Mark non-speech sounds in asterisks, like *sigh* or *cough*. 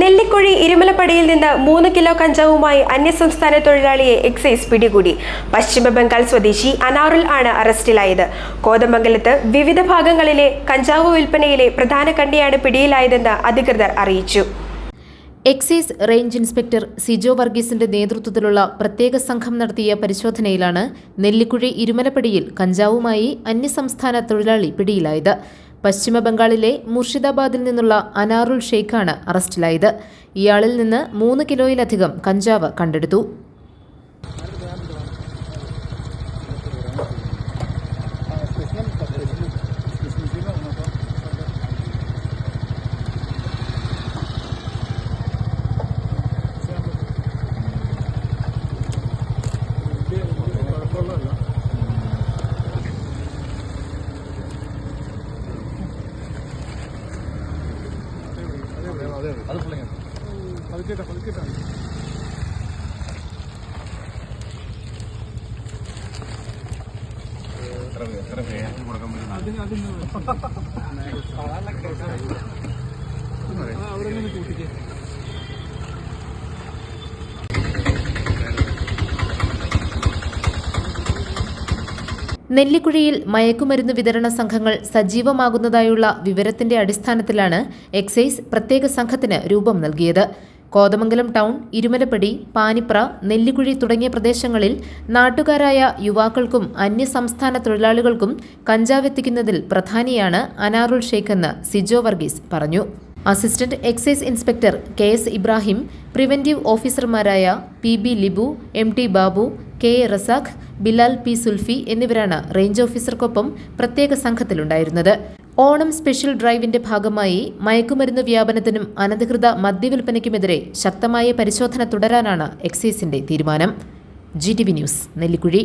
നെല്ലിക്കുഴി ഇരുമലപ്പടിയിൽ നിന്ന് മൂന്ന് കിലോ കഞ്ചാവുമായി അന്യസംസ്ഥാന തൊഴിലാളിയെ എക്സൈസ് പിടികൂടി. പശ്ചിമ ബംഗാൾ സ്വദേശി അനാറുൽ ആണ് അറസ്റ്റിലായത്. കോതമംഗലത്ത് വിവിധ ഭാഗങ്ങളിലെ കഞ്ചാവ് വിൽപ്പനയിലെ പ്രധാന കണ്ണിയാണ് പിടിയിലായതെന്ന് അധികൃതർ അറിയിച്ചു. എക്സൈസ് റേഞ്ച് ഇൻസ്പെക്ടർ സിജോ വർഗീസിന്റെ നേതൃത്വത്തിലുള്ള പ്രത്യേക സംഘം നടത്തിയ പരിശോധനയിലാണ് നെല്ലിക്കുഴി ഇരുമലപ്പടിയിൽ കഞ്ചാവുമായി അന്യസംസ്ഥാന തൊഴിലാളി പിടിയിലായത്. പശ്ചിമ ബംഗാളിലെ മുർഷിദാബാദിൽ നിന്നുള്ള അനാറുൽ ഷെയ്ഖാണ് അറസ്റ്റിലായത്. ഇയാളിൽ നിന്ന് മൂന്ന് കിലോയിലധികം കഞ്ചാവ് കണ്ടെടുത്തു. അതെ അത്. പിള്ളേങ്ങ. പതുക്കിട്ടാ പതുക്കിട്ടാണ് എത്ര വേഗത്തിൽ കൊടുക്കാൻ *laughs* പറ്റും അവിടെ നിന്ന് കൂട്ടിക്കേ. നെല്ലിക്കുഴിയിൽ മയക്കുമരുന്ന് വിതരണ സംഘങ്ങൾ സജീവമാകുന്നതായുള്ള വിവരത്തിന്റെ അടിസ്ഥാനത്തിലാണ് എക്സൈസ് പ്രത്യേക സംഘത്തിന് രൂപം നൽകിയത്. കോതമംഗലം ടൗൺ ഇരുമലപ്പടി പാനിപ്ര നെല്ലിക്കുഴി തുടങ്ങിയ പ്രദേശങ്ങളിൽ നാട്ടുകാരായ യുവാക്കൾക്കും അന്യസംസ്ഥാന തൊഴിലാളികൾക്കും കഞ്ചാവ് എത്തിക്കുന്നതിൽ പ്രധാനിയാണ് അനാറുൽ ഷെയ്ഖെന്ന് സിജോ വർഗീസ് പറഞ്ഞു. Assistant excise inspector K S Ibrahim preventive ഓഫീസർമാരായ P B Libu M T Babu K A Razak Bilal P Sulfi എന്നിവരാണ് റേഞ്ച് ഓഫീസർക്കൊപ്പം പ്രത്യേക സംഘത്തിലുണ്ടായിരുന്നത്. ഓണം സ്പെഷ്യൽ ഡ്രൈവിന്റെ ഭാഗമായി മയക്കുമരുന്ന് വ്യാപനത്തിനും അനധികൃത മദ്യവിൽപ്പനയ്ക്കുമെതിരെ ശക്തമായ പരിശോധന തുടരാനാണ് എക്സൈസിന്റെ തീരുമാനം. G T V news Nellikuzhi.